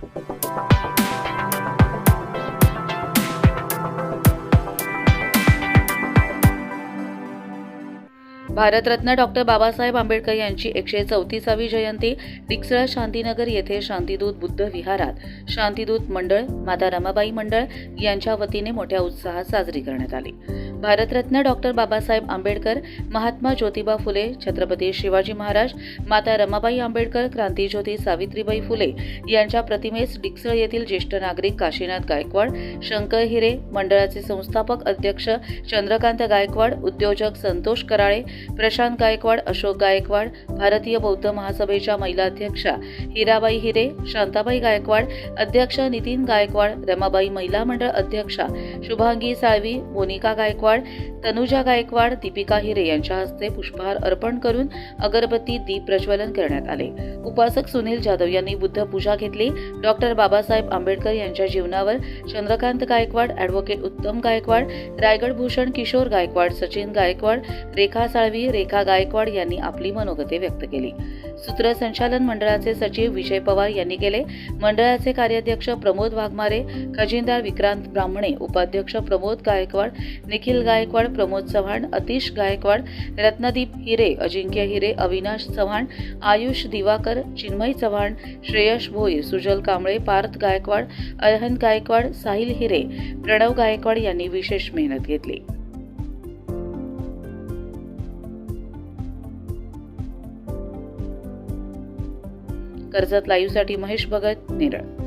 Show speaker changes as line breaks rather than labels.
Bharat Ratna doctor Babasaheb Ambedkar यांची एकशे चौतीसावी जयंती डिकसळ शांतीनगर येथे शांतिदूत बुद्ध विहारात. शांतिदूत मंडळ माता रमाबाई मंडळ यांच्या वतीने मोठ्या उत्साहात साजरी करण्यात आली. भारतरत्न डॉक्टर बाबासाहेब आंबेडकर महात्मा ज्योतिबा फुले छत्रपती शिवाजी महाराज माता रमाबाई आंबेडकर क्रांतीज्योती सावित्रीबाई फुले यांच्या प्रतिमेस डिक्सळ येथील ज्येष्ठ नागरिक काशीनाथ गायकवाड शंकर हिरे मंडळाचे संस्थापक अध्यक्ष चंद्रकांत गायकवाड उद्योजक संतोष कराळे प्रशांत गायकवाड अशोक गायकवाड भारतीय बौद्ध महासभेच्या महिला अध्यक्षा हिराबाई हिरे शांताबाई गायकवाड अध्यक्ष नितीन गायकवाड रमाबाई महिला मंडळ अध्यक्षा शुभांगी साळवी मोनिका गायकवाड तनुजा गायकवाड दीपिका हिरे यांच्या हस्ते पुष्पहार अर्पण करून अगरबत्ती दीप प्रज्वलन करण्यात आले. उपासक सुनील जाधव यांनी बुद्ध पूजा घेतली. डॉक्टर बाबासाहेब आंबेडकर यांच्या जीवनावर चंद्रकांत गायकवाड ॲडव्होकेट उत्तम गायकवाड रायगड भूषण किशोर गायकवाड सचिन गायकवाड रेखा साळवी रेखा गायकवाड यांनी आपली मनोगते व्यक्त केली. सूत्रसंचालन मंडळाचे सचिव विजय पवार यांनी केले. मंडळाचे कार्याध्यक्ष प्रमोद वाघमारे खजिनदार विक्रांत ब्राह्मणे उपाध्यक्ष प्रमोद गायकवाड निखिल गायकवाड प्रमोद चव्हाण अतिश गायकवाड रत्नदीप हिरे अजिंक्य हिरे अविनाश चव्हाण आयुष दिवाकर चिन्मय चव्हाण श्रेयश भोईर सुजल कांबळे पार्थ गायकवाड अरहन गायकवाड साहिल हिरे प्रणव गायकवाड यांनी विशेष मेहनत घेतली. कर्जत लाईव्हसाठी महेश भगत नेरळ.